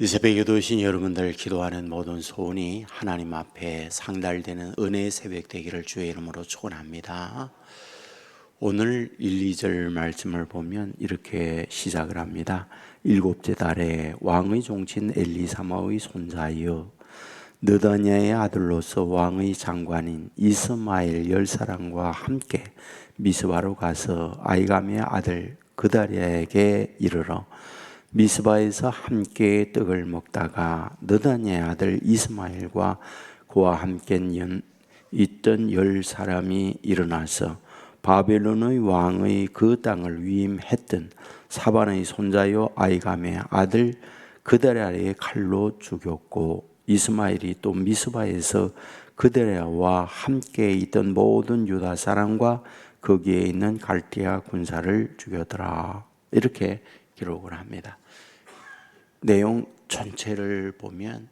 이 새벽에도 오신 여러분들 기도하는 모든 소원이 하나님 앞에 상달되는 은혜의 새벽 되기를 주의 이름으로 축원합니다. 오늘 1, 2절 말씀을 보면 이렇게 시작을 합니다. 일곱째 달에 왕의 종친 엘리사마의 손자여 느다냐의 아들로서 왕의 장관인 이스마엘 열 사람과 함께 미스바로 가서 아이감의 아들 그다리아에게 이르러 미스바에서 함께 떡을 먹다가 느다냐의 아들 이스마엘과 그와 함께 연, 있던 열 사람이 일어나서 바벨론의 왕의 그 땅을 위임했던 사반의 손자요 아이감의 아들 그다리아의 칼로 죽였고 이스마엘이 또 미스바에서 그다리아와 함께 있던 모든 유다 사람과 거기에 있는 갈대아 군사를 죽였더라 이렇게 기록을 합니다. 내용 전체를 보면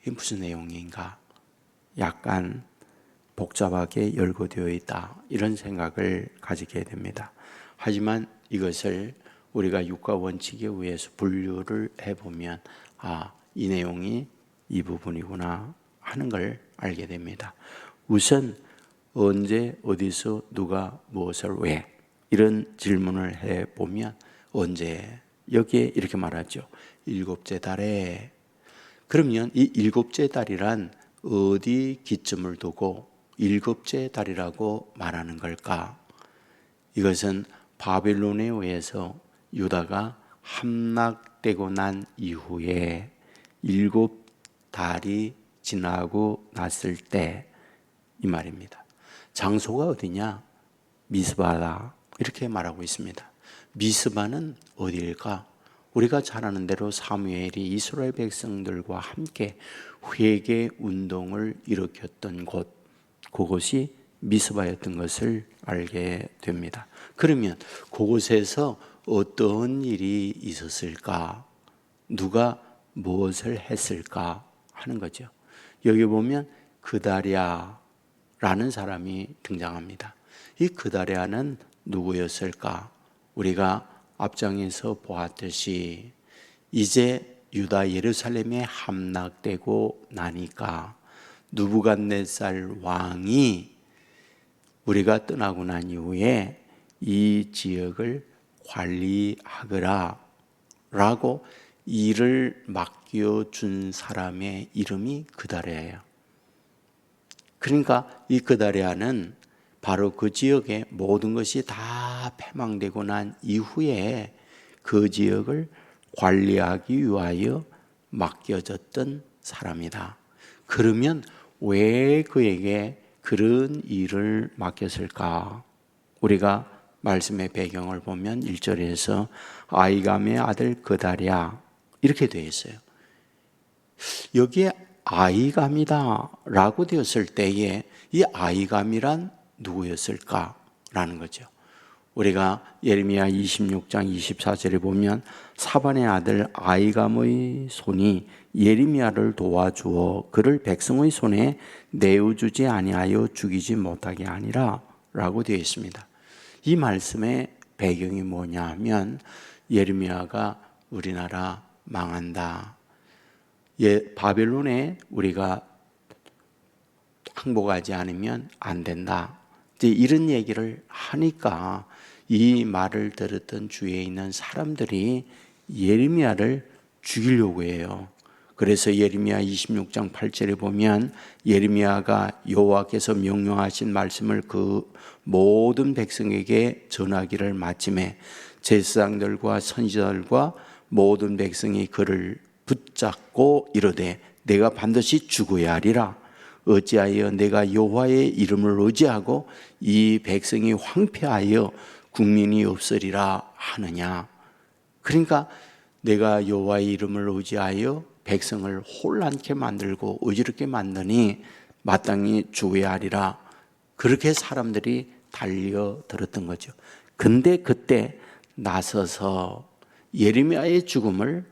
이게 무슨 내용인가? 약간 복잡하게 열거되어 있다. 이런 생각을 가지게 됩니다. 하지만 이것을 우리가 육과 원칙에 의해서 분류를 해보면, 아, 이 내용이 이 부분이구나 하는 걸 알게 됩니다. 우선 언제, 어디서, 누가, 무엇을, 왜? 이런 질문을 해보면 언제? 여기에 이렇게 말하죠. 일곱째 달에. 그러면 이 일곱째 달이란 어디 기점을 두고 일곱째 달이라고 말하는 걸까? 이것은 바벨론에 의해서 유다가 함락되고 난 이후에 일곱 달이 지나고 났을 때 이 말입니다. 장소가 어디냐? 미스바다. 이렇게 말하고 있습니다. 미스바는 어디일까? 우리가 잘 아는 대로 사무엘이 이스라엘 백성들과 함께 회개 운동을 일으켰던 곳, 그곳이 미스바였던 것을 알게 됩니다. 그러면 그곳에서 어떤 일이 있었을까? 누가 무엇을 했을까? 하는 거죠. 여기 보면 그다리아라는 사람이 등장합니다. 이 그다리아는 누구였을까? 우리가 앞장에서 보았듯이 이제 유다 예루살렘에 함락되고 나니까 누부갓네살 왕이 우리가 떠나고 난 이후에 이 지역을 관리하거라 라고 일을 맡겨 준 사람의 이름이 그다리아예요. 그러니까 이 그다리아는 바로 그 지역의 모든 것이 다 패망되고 난 이후에 그 지역을 관리하기 위하여 맡겨졌던 사람이다. 그러면 왜 그에게 그런 일을 맡겼을까? 우리가 말씀의 배경을 보면 1절에서 아이감의 아들 그다리아 이렇게 되어 있어요. 여기에 아이감이다 라고 되었을 때에 이 아이감이란 누구였을까라는 거죠. 우리가 예레미야 26장 24절에 보면 사반의 아들 아이감의 손이 예레미야를 도와주어 그를 백성의 손에 내어주지 아니하여 죽이지 못하게 아니라라고 되어 있습니다. 이 말씀의 배경이 뭐냐 하면 예레미야가 우리나라 망한다. 예, 바벨론에 우리가 항복하지 않으면 안 된다. 이제 이런 얘기를 하니까 이 말을 들었던 주위에 있는 사람들이 예레미야를 죽이려고 해요. 그래서 예레미야 26장 8절에 보면 예레미야가 여호와께서 명령하신 말씀을 그 모든 백성에게 전하기를 마침에 제사장들과 선지자들과 모든 백성이 그를 붙잡고 이르되 내가 반드시 죽어야 하리라 어찌하여 내가 여호와의 이름을 의지하고 이 백성이 황폐하여 국민이 없으리라 하느냐 그러니까 내가 여호와의 이름을 의지하여 백성을 혼란케 만들고 어지럽게 만드니 마땅히 죽어야 하리라 그렇게 사람들이 달려들었던 거죠. 근데 그때 나서서 예레미야의 죽음을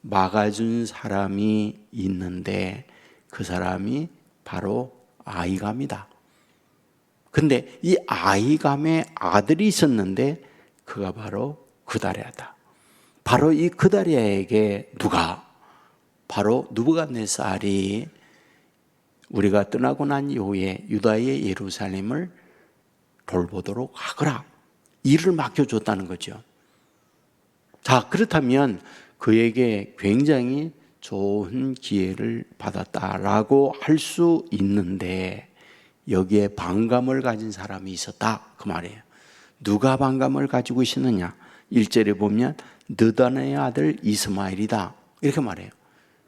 막아준 사람이 있는데 그 사람이 바로 아이감이다. 근데 이 아이감의 아들이 있었는데 그가 바로 그다리아다. 바로 이 그다리아에게 누가 바로 누부갓네살이 우리가 떠나고 난 이후에 유다의 예루살렘을 돌보도록 하거라. 일을 맡겨줬다는 거죠. 자, 그렇다면 그에게 굉장히 좋은 기회를 받았다라고 할 수 있는데 여기에 반감을 가진 사람이 있었다. 그 말이에요. 누가 반감을 가지고 있었느냐? 1절에 보면 느단의 아들 이스마일이다. 이렇게 말해요.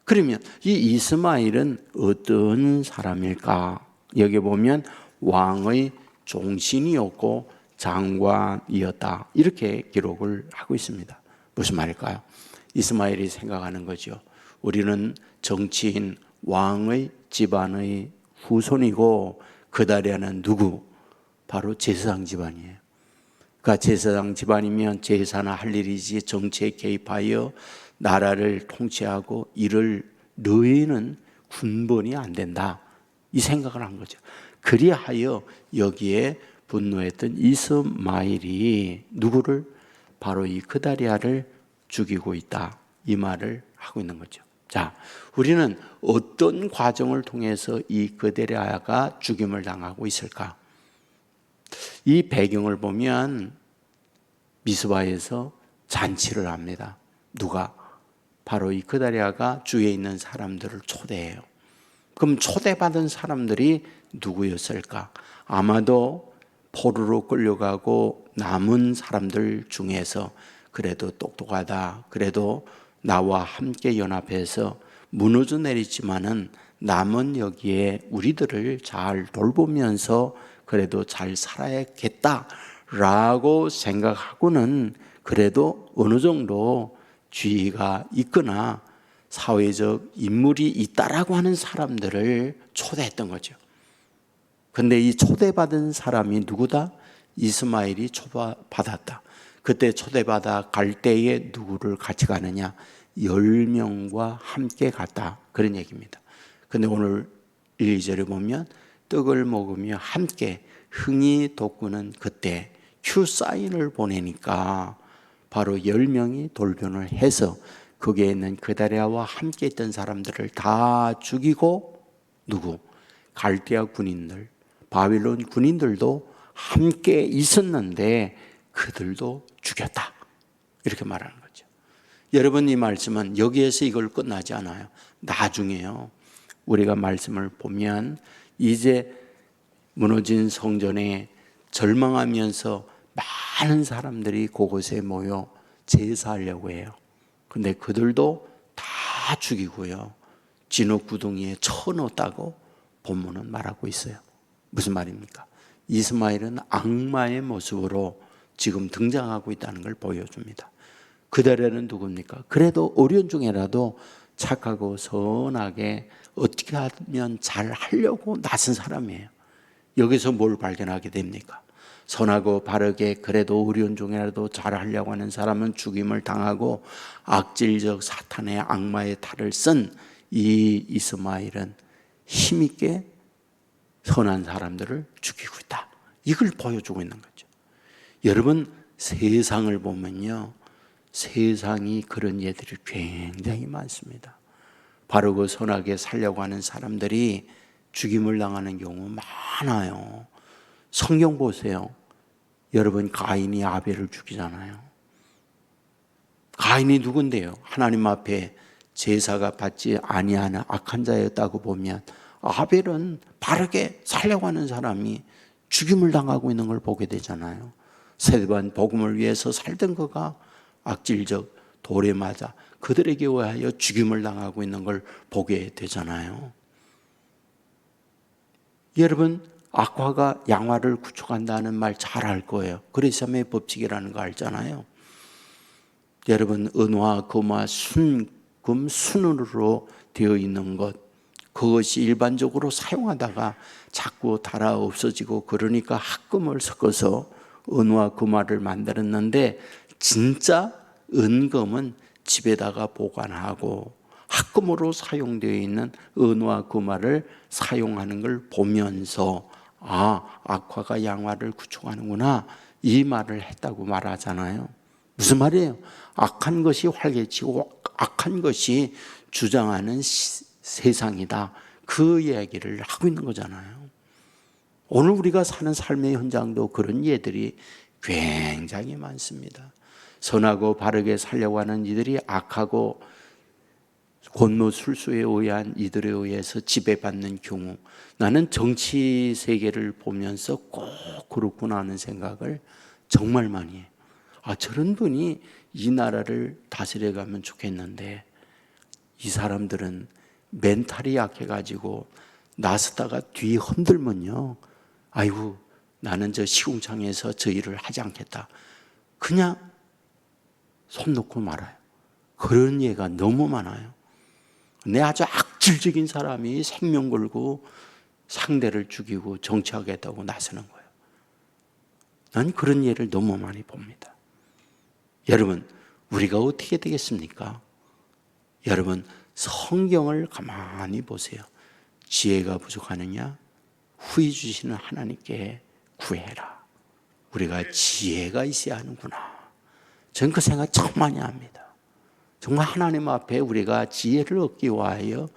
그러면 이 이스마일은 어떤 사람일까? 여기 보면 왕의 종신이었고 장관이었다. 이렇게 기록을 하고 있습니다. 무슨 말일까요? 이스마일이 생각하는 거죠. 우리는 정치인 왕의 집안의 후손이고 그 다리아는 누구? 바로 제사장 집안이에요. 그러니까 제사장 집안이면 제사나 할 일이지 정치에 개입하여 나라를 통치하고 이를 너희는 군번이 안 된다. 이 생각을 한 거죠. 그리하여 여기에 분노했던 이스마일이 누구를 바로 이 그다리아를 죽이고 있다. 이 말을 하고 있는 거죠. 자, 우리는 어떤 과정을 통해서 이 그다리아가 죽임을 당하고 있을까? 이 배경을 보면 미스바에서 잔치를 합니다. 누가? 바로 이 그다리아가 주위에 있는 사람들을 초대해요. 그럼 초대받은 사람들이 누구였을까? 아마도 포로로 끌려가고 남은 사람들 중에서 그래도 똑똑하다. 그래도 나와 함께 연합해서 무너져 내리지만은 남은 여기에 우리들을 잘 돌보면서 그래도 잘 살아야겠다라고 생각하고는 그래도 어느 정도 주의가 있거나 사회적 인물이 있다라고 하는 사람들을 초대했던 거죠. 근데 이 초대받은 사람이 누구다? 이스마일이 초대받았다. 그때 초대받아 갈 때에 누구를 같이 가느냐? 열 명과 함께 갔다. 그런 얘기입니다. 근데 오늘 1, 2절에 보면 떡을 먹으며 함께 흥이 돋구는 그때 큐 사인을 보내니까 바로 열 명이 돌변을 해서 거기에 있는 그다리아와 함께 있던 사람들을 다 죽이고 누구 갈대아 군인들 바빌론 군인들도 함께 있었는데 그들도 죽였다. 이렇게 말하는 거죠. 여러분 이 말씀은 여기에서 이걸 끝나지 않아요. 나중에요. 우리가 말씀을 보면 이제 무너진 성전에 절망하면서 많은 사람들이 그곳에 모여 제사하려고 해요. 근데 그들도 다 죽이고요. 진흙 구덩이에 쳐넣었다고 본문은 말하고 있어요. 무슨 말입니까? 이스마엘은 악마의 모습으로 지금 등장하고 있다는 걸 보여줍니다. 그들에는 누굽니까? 그래도 어려운 중에라도 착하고 선하게 어떻게 하면 잘 하려고 나선 사람이에요. 여기서 뭘 발견하게 됩니까? 선하고 바르게 그래도 어려운 중에라도 잘 하려고 하는 사람은 죽임을 당하고 악질적 사탄의 악마의 탈을 쓴 이 이스마일은 힘있게 선한 사람들을 죽이고 있다. 이걸 보여주고 있는 거죠. 여러분, 세상을 보면요. 세상이 그런 예들이 굉장히 많습니다. 바로 그 선하게 살려고 하는 사람들이 죽임을 당하는 경우 많아요. 성경 보세요. 여러분, 가인이 아벨을 죽이잖아요. 가인이 누군데요? 하나님 앞에 제사가 받지 아니하는 악한 자였다고 보면 아벨은 바르게 살려고 하는 사람이 죽임을 당하고 있는 걸 보게 되잖아요. 세번 복음을 위해서 살던 그가 악질적 돌에 맞아 그들에게 의하여 죽임을 당하고 있는 걸 보게 되잖아요. 여러분, 악화가 양화를 구축한다는 말 잘 알 거예요. 그리스도의 법칙이라는 거 알잖아요. 여러분, 은화, 금화, 순, 금, 순으로 되어 있는 것, 그것이 일반적으로 사용하다가 자꾸 달아 없어지고 그러니까 합금을 섞어서 은화 금화를 만들었는데 진짜 은금은 집에다가 보관하고 합금으로 사용되어 있는 은화 금화를 사용하는 걸 보면서 아 악화가 양화를 구축하는구나 이 말을 했다고 말하잖아요. 무슨 말이에요? 악한 것이 활개치고 악한 것이 주장하는 시- 세상이다. 그 이야기를 하고 있는 거잖아요. 오늘 우리가 사는 삶의 현장도 그런 예들이 굉장히 많습니다. 선하고 바르게 살려고 하는 이들이 악하고 권노 술수에 의한 이들에 의해서 지배받는 경우 나는 정치 세계를 보면서 꼭 그렇구나 하는 생각을 정말 많이 해요. 아, 저런 분이 이 나라를 다스려 가면 좋겠는데 이 사람들은 멘탈이 약해가지고 나서다가 뒤 흔들면요. 아이고, 나는 저 시궁창에서 저 일을 하지 않겠다. 그냥 손 놓고 말아요. 그런 예가 너무 많아요. 내 아주 악질적인 사람이 생명 걸고 상대를 죽이고 정치하겠다고 나서는 거예요. 난 그런 예를 너무 많이 봅니다. 여러분, 우리가 어떻게 되겠습니까? 여러분, 성경을 가만히 보세요. 지혜가 부족하느냐? 후히 주시는 하나님께 구해라. 우리가 지혜가 있어야 하는구나. 저는 그 생각 참 많이 합니다. 정말 하나님 앞에 우리가 지혜를 얻기 위하여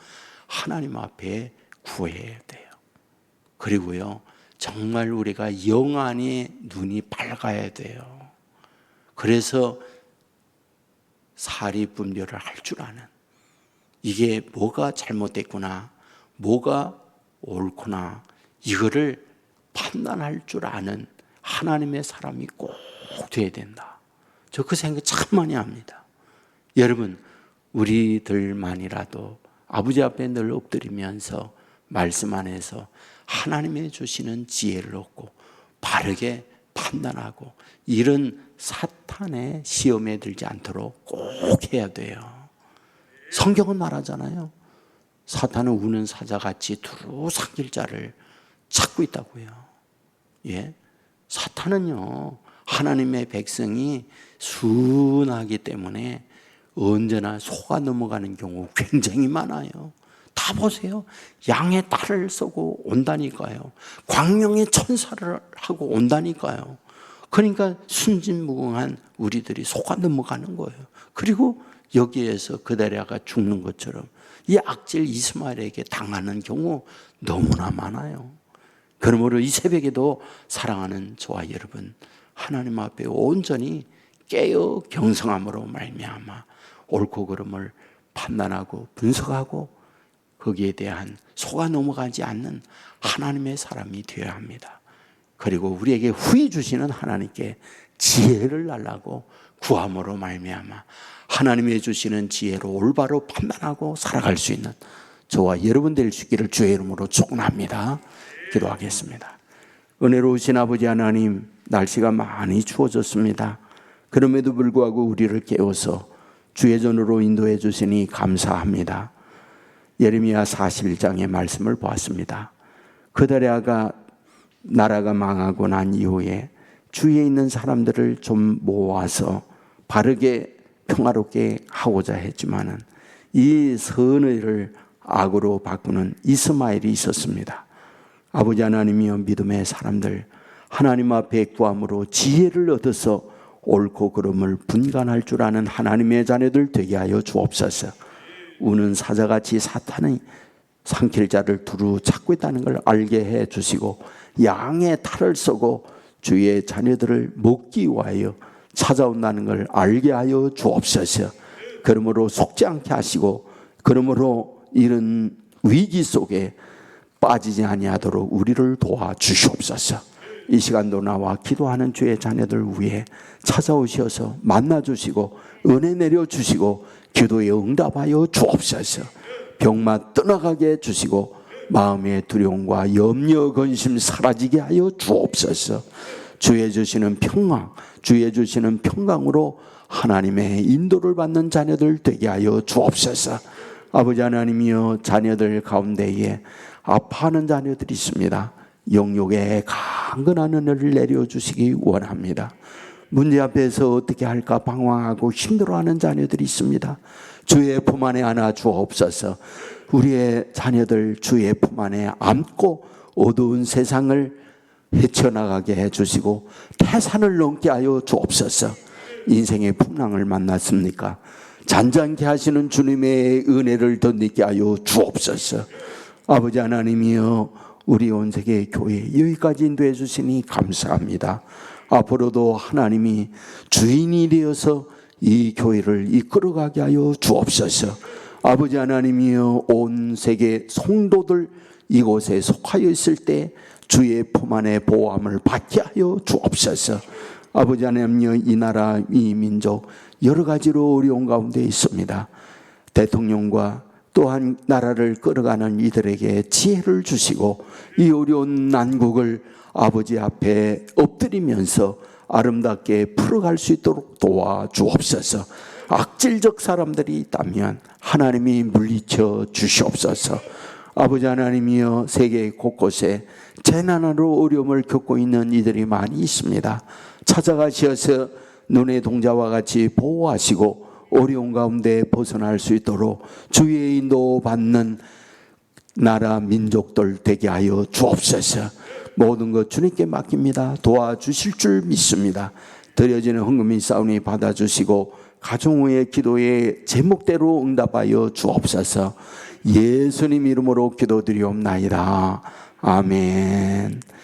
하나님 앞에 구해야 돼요. 그리고요, 정말 우리가 영안의 눈이 밝아야 돼요. 그래서 사리 분별을 할 줄 아는 이게 뭐가 잘못됐구나, 뭐가 옳구나, 이거를 판단할 줄 아는 하나님의 사람이 꼭 돼야 된다. 저 그 생각 참 많이 합니다. 여러분, 우리들만이라도 아버지 앞에 늘 엎드리면서 말씀 안에서 하나님의 주시는 지혜를 얻고 바르게 판단하고 이런 사탄의 시험에 들지 않도록 꼭 해야 돼요. 성경은 말하잖아요. 사탄은 우는 사자같이 두루 삼킬 자를 찾고 있다고요. 예. 사탄은요, 하나님의 백성이 순하기 때문에 언제나 속아 넘어가는 경우 굉장히 많아요. 다 보세요. 양의 딸을 쏘고 온다니까요. 광명의 천사를 하고 온다니까요. 그러니까 순진무궁한 우리들이 속아 넘어가는 거예요. 그리고 여기에서 그다리아가 죽는 것처럼 이 악질 이스마엘에게 당하는 경우 너무나 많아요. 그러므로 이 새벽에도 사랑하는 저와 여러분 하나님 앞에 온전히 깨어 경성함으로 말미암아 옳고 그름을 판단하고 분석하고 거기에 대한 속아 넘어가지 않는 하나님의 사람이 되어야 합니다. 그리고 우리에게 후히 주시는 하나님께 지혜를 달라고 구함으로 말미암아 하나님의 주시는 지혜로 올바로 판단하고 살아갈 수 있는 저와 여러분 될 수 있기를 주의 이름으로 축원합니다. 기도하겠습니다. 은혜로우신 아버지 하나님 날씨가 많이 추워졌습니다. 그럼에도 불구하고 우리를 깨워서 주의 전으로 인도해 주시니 감사합니다. 예레미야 41장의 말씀을 보았습니다. 그다리아가 나라가 망하고 난 이후에 주위에 있는 사람들을 좀 모아서 바르게 평화롭게 하고자 했지만은 이 선의를 악으로 바꾸는 이스마엘이 있었습니다. 아버지 하나님이여 믿음의 사람들 하나님 앞에 구함으로 지혜를 얻어서 옳고 그름을 분간할 줄 아는 하나님의 자녀들 되게 하여 주옵소서. 우는 사자같이 사탄의 삼킬 자를 두루 찾고 있다는 걸 알게 해 주시고 양의 탈을 쏘고 주의 자녀들을 먹기 위하여 찾아온다는 걸 알게 하여 주옵소서. 그러므로 속지 않게 하시고 그러므로 이런 위기 속에 빠지지 아니하도록 우리를 도와 주시옵소서. 이 시간도 나와 기도하는 주의 자녀들 위해 찾아오셔서 만나 주시고 은혜 내려 주시고 기도에 응답하여 주옵소서. 병만 떠나가게 해 주시고 마음의 두려움과 염려 근심 사라지게 하여 주옵소서. 주의 주시는 평강, 주의 주시는 평강으로 하나님의 인도를 받는 자녀들 되게 하여 주옵소서. 아버지 하나님이여 자녀들 가운데에 아파하는 자녀들이 있습니다. 영육에 강건한 은혜를 내려주시기 원합니다. 문제 앞에서 어떻게 할까 방황하고 힘들어하는 자녀들이 있습니다. 주의 품 안에 안아 주옵소서. 우리의 자녀들 주의 품 안에 안고 어두운 세상을 헤쳐나가게 해주시고 태산을 넘게 하여 주옵소서. 인생의 풍랑을 만났습니까? 잔잔케 하시는 주님의 은혜를 더 느끼게 하여 주옵소서. 아버지 하나님이여 우리 온 세계 교회 여기까지 인도해 주시니 감사합니다. 앞으로도 하나님이 주인이 되어서 이 교회를 이끌어가게 하여 주옵소서. 아버지 하나님이여 온 세계 성도들 이곳에 속하여 있을 때 주의 품 안에 보호함을 받게 하여 주옵소서. 아버지 하나님이여 이 나라 이 민족 여러 가지로 어려운 가운데 있습니다. 대통령과 또한 나라를 끌어가는 이들에게 지혜를 주시고 이 어려운 난국을 아버지 앞에 엎드리면서 아름답게 풀어갈 수 있도록 도와 주옵소서. 악질적 사람들이 있다면 하나님이 물리쳐 주시옵소서. 아버지 하나님이여 세계 곳곳에 재난으로 어려움을 겪고 있는 이들이 많이 있습니다. 찾아가셔서 눈의 동자와 같이 보호하시고 어려운 가운데 벗어날 수 있도록 주의 인도 받는 나라 민족들 되게 하여 주옵소서. 모든 것 주님께 맡깁니다. 도와주실 줄 믿습니다. 드려지는 헌금이 싸우니 받아주시고 가정의 기도의 제목대로 응답하여 주옵소서. 예수님 이름으로 기도드리옵나이다. 아멘.